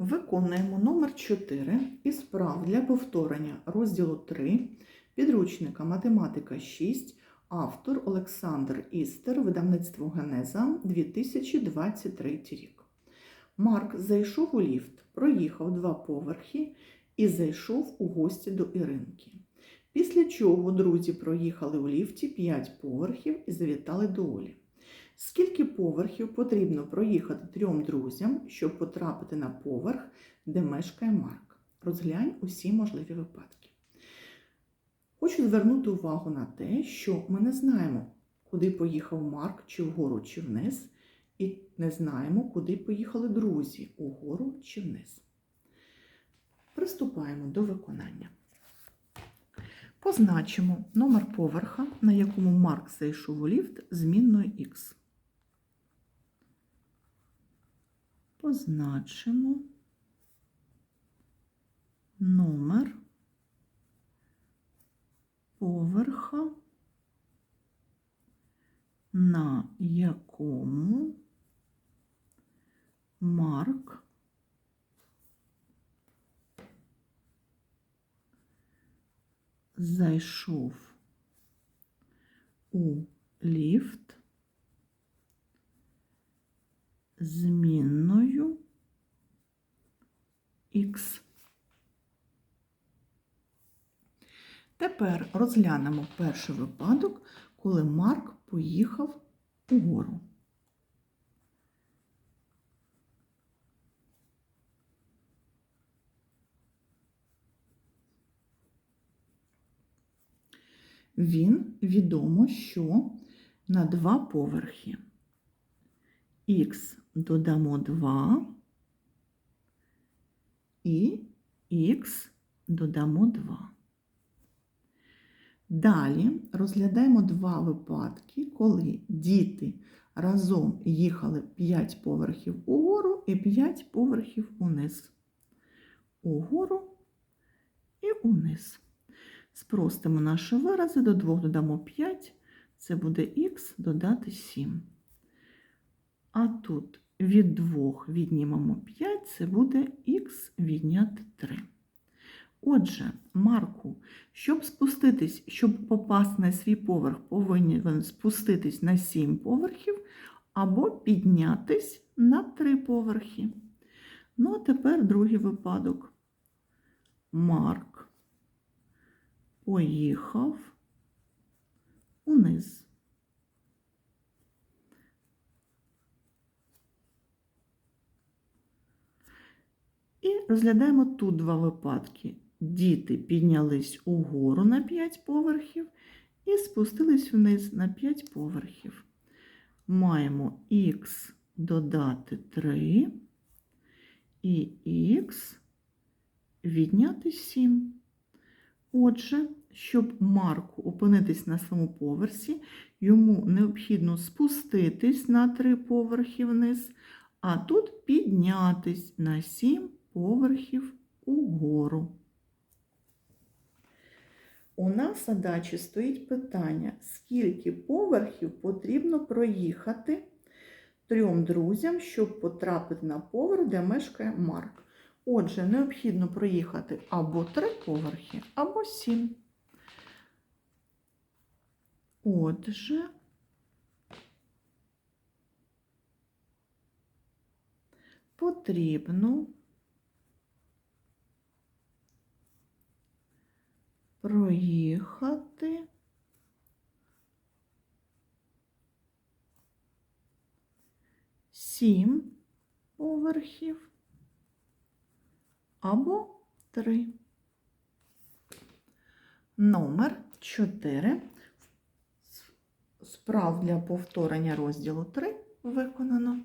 Виконуємо номер 4 із справ для повторення розділу 3 підручника Математика 6, автор Олександр Істер, видавництво Генеза 2023 рік. Марк зайшов у ліфт, проїхав два поверхи і зайшов у гості до Іринки. Після чого друзі проїхали у ліфті 5 поверхів і завітали до Олі. Скільки поверхів потрібно проїхати трьом друзям, щоб потрапити на поверх, де мешкає Марк? Розглянь усі можливі випадки. Хочу звернути увагу на те, що ми не знаємо, куди поїхав Марк, чи вгору, чи вниз, і не знаємо, куди поїхали друзі, угору чи вниз. Приступаємо до виконання. Позначимо номер поверха, на якому Марк зайшов у ліфт змінною Х. Позначимо номер поверха, на якому Марк зайшов у ліфт змінною Х. Тепер розглянемо перший випадок, коли Марк поїхав угору. Він відомо, що на два поверхи. Х додамо 2 і х додамо 2. Далі розглядаємо два випадки, коли діти разом їхали 5 поверхів угору і 5 поверхів униз. Угору і униз. Спростимо наші вирази, до 2 додамо 5, це буде х додати 7. А тут від 2 віднімемо 5, це буде х відняти 3. Отже, Марку, щоб спуститись, щоб попасти на свій поверх, повинен спуститись на 7 поверхів або піднятись на 3 поверхи. Ну, а тепер другий випадок. Марк поїхав униз. І розглядаємо тут два випадки. Діти піднялись угору на 5 поверхів і спустились вниз на 5 поверхів. Маємо х додати 3 і х відняти 7. Отже, щоб Марку опинитись на своєму поверсі, йому необхідно спуститись на 3 поверхи вниз, а тут піднятись на 7 поверхів угору. У нас на дачі стоїть питання, скільки поверхів потрібно проїхати трьом друзям, щоб потрапити на поверх, де мешкає Марк. Отже, необхідно проїхати або три поверхи, або сім. Отже, потрібно проїхати сім поверхів або три. Номер 4. Справ для повторення розділу 3 виконано.